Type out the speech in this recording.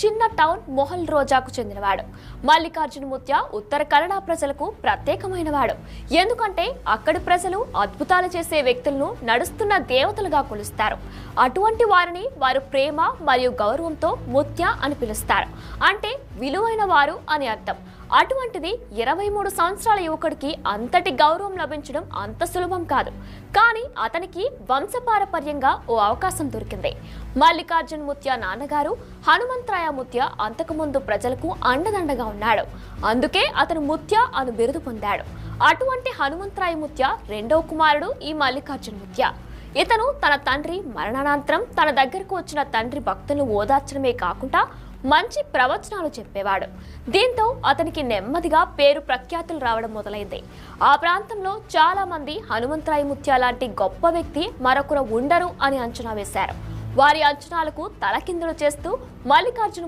చిన్న టౌన్ మొహల్ రోజాకు చెందినవాడు. మల్లికార్జున ముత్య ఉత్తర కన్నడ ప్రజలకు ప్రత్యేకమైనవాడు. ఎందుకంటే అక్కడి ప్రజలు అద్భుతాలు చేసే వ్యక్తులను నడుస్తున్న దేవతలుగా కొలుస్తారు. అటువంటి వారిని వారు ప్రేమ మరియు గౌరవంతో ముత్య అని పిలుస్తారు. అంటే విలువైన వారు అని అర్థం. అటువంటిది ఇరవై మూడు సంవత్సరాల యువకుడికి అంతటి గౌరవం లభించడం అంత సులభం కాదు. కానీ అతనికి వంశపారపర్యంగా ఓ అవకాశం దొరికింది. మల్లికార్జున్ ముత్య నాన్నగారు హనుమంతరాయ ముత్య అంతకుముందు ప్రజలకు అండదండగా ఉన్నాడు. అందుకే అతను ముత్య అను బిరుదు పొందాడు. అటువంటి హనుమంతరాయ ముత్య రెండో కుమారుడు ఈ మల్లికార్జున్ ముత్య. ఇతను తన తండ్రి మరణానంతరం తన దగ్గరకు వచ్చిన తండ్రి భక్తులను ఓదార్చడమే కాకుండా మంచి ప్రవచనాలు చెప్పేవాడు. దీంతో అతనికి నెమ్మదిగా పేరు ప్రఖ్యాతులు రావడం మొదలైంది. ఆ ప్రాంతంలో చాలా మంది హనుమంతరాయ ముత్య లాంటి గొప్ప వ్యక్తి మరొకరు ఉండరు అని అంచనా వేశారు. వారి అంచనాలకు తలకిందులు చేస్తూ మల్లికార్జున